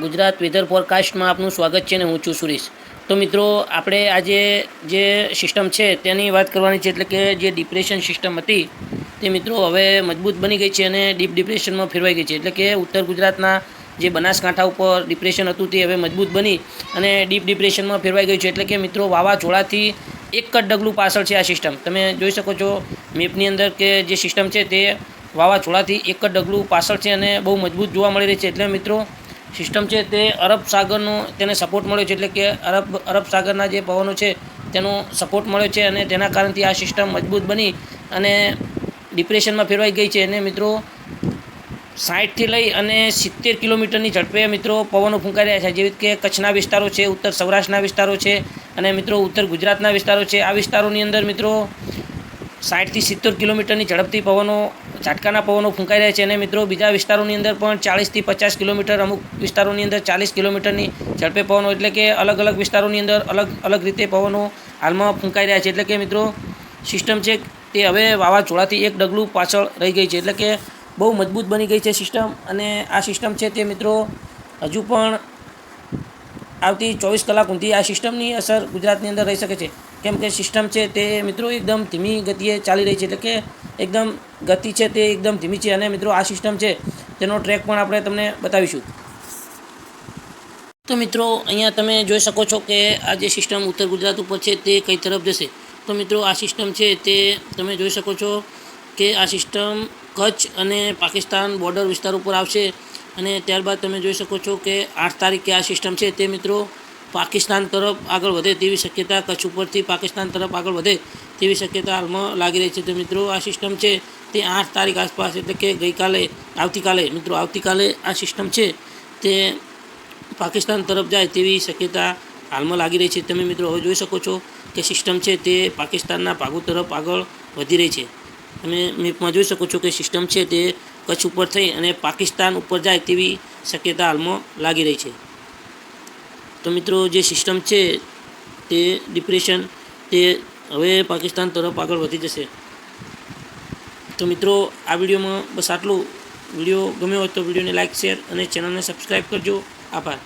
Gujarat weather ફોરકાસ્ટમાં આપનું સ્વાગત છે ને હું છું સુરેશ. તો મિત્રો, આપણે આજે જે સિસ્ટમ છે તેની વાત કરવાની છે, એટલે કે જે ડિપ્રેશન સિસ્ટમ હતી, તે મિત્રો હવે મજબૂત બની ગઈ છે અને ડીપ ડિપ્રેશનમાં ફેરવાઈ ગઈ છે. એટલે કે ઉત્તર ગુજરાતના જે બનાસકાંઠા ઉપર ડિપ્રેશન હતું તે હવે મજબૂત બની અને ડીપ ડિપ્રેશનમાં ફેરવાઈ ગયું છે. એટલે કે મિત્રો, વાવાઝોડાથી એક જ ડગલું પાછળ છે આ સિસ્ટમ. તમે જોઈ શકો છો મેપની અંદર કે જે સિસ્ટમ છે તે વાવાઝોડાથી એક જ ડગલું પાછળ છે અને બહુ મજબૂત જોવા મળી રહી છે. એટલે મિત્રો સિસ્ટમ છે તે અરબ સાગરનો તેને સપોર્ટ મળ્યો છે એટલે કે અરબ અરબ સાગરના જે પવનો છે તેનો સપોર્ટ મળ્યો છે અને તેના કારણથી આ સિસ્ટમ મજબૂત બની અને ડિપ્રેશનમાં ફેરવાઈ ગઈ છે. અને મિત્રો સાઠથી લઈ અને સિત્તેર કિલોમીટરની ઝડપે મિત્રો પવનો ફૂંકાઈ રહ્યા છે. જેવી કે કચ્છના વિસ્તારો છે, ઉત્તર સૌરાષ્ટ્રના વિસ્તારો છે અને મિત્રો ઉત્તર ગુજરાતના વિસ્તારો છે. આ વિસ્તારોની અંદર મિત્રો સાઠથી સિત્તેર કિલોમીટરની ઝડપથી પવનો ઝાટકાના પવનો ફૂંકાઈ રહ્યા છે અને મિત્રો બીજા વિસ્તારોની અંદર પણ ચાળીસથી પચાસ કિલોમીટર, અમુક વિસ્તારોની અંદર ચાલીસ કિલોમીટરની ઝડપે પવનો, એટલે કે અલગ અલગ વિસ્તારોની અંદર અલગ અલગ રીતે પવનો હાલમાં ફૂંકાઈ રહ્યા છે. એટલે કે મિત્રો, સિસ્ટમ છે તે હવે વાવાઝોડાથી એક ડગલું પાછળ રહી ગઈ છે. એટલે કે બહુ મજબૂત બની ગઈ છે સિસ્ટમ અને આ સિસ્ટમ છે તે મિત્રો હજુ પણ આવતી ચોવીસ કલાક ઊંધી આ સિસ્ટમની અસર ગુજરાતની અંદર રહી શકે છે. કેમ કે સિસ્ટમ છે તે મિત્રો એકદમ ધીમી ગતિએ ચાલી રહી છે. એટલે કે એકદમ ગતિ છે તે એકદમ ધીમી છે અને મિત્રો આ સિસ્ટમ છે તેનો ટ્રેક પણ આપણે તમને બતાવીશું. તો મિત્રો અહીંયા તમે જોઈ શકો છો કે આ જે સિસ્ટમ ઉત્તર ગુજરાત ઉપર છે તે કઈ તરફ જશે. તો મિત્રો આ સિસ્ટમ છે તે તમે જોઈ શકો છો કે આ સિસ્ટમ કચ્છ અને પાકિસ્તાન બોર્ડર વિસ્તાર ઉપર આવશે. અને ત્યારબાદ તમે જોઈ શકો છો કે આઠ તારીખે આ સિસ્ટમ છે તે મિત્રો પાકિસ્તાન તરફ આગળ વધે તેવી શક્યતા કચ્છ ઉપરથી પાકિસ્તાન તરફ આગળ વધે તેવી શક્યતા હાલમાં લાગી રહી છે. તો મિત્રો, આ સિસ્ટમ છે તે આઠ તારીખ આસપાસ, એટલે કે ગઈકાલે, આવતીકાલે, મિત્રો, આવતીકાલે આ સિસ્ટમ છે તે પાકિસ્તાન તરફ જાય તેવી શક્યતા હાલમાં લાગી રહી છે. તમે મિત્રો, હવે જોઈ શકો છો કે સિસ્ટમ છે તે પાકિસ્તાનના ભાગો તરફ આગળ વધી રહી છે. તમે મેપમાં જોઈ શકો છો કે સિસ્ટમ છે તે કચ્છ ઉપર થઈ અને પાકિસ્તાન ઉપર જાય તેવી શક્યતા હાલમાં લાગી રહી છે. તો મિત્રો જે સિસ્ટમ છે તે ડિપ્રેશન તે હવે પાકિસ્તાન તરફ આગળ વધી જશે. તો મિત્રો, આ વિડીયોમાં બસ આટલું. વીડિયો ગમ્યો હોય તો વિડીયોને લાઇક શેર અને ચેનલને સબસ્ક્રાઈબ કરજો. આભાર.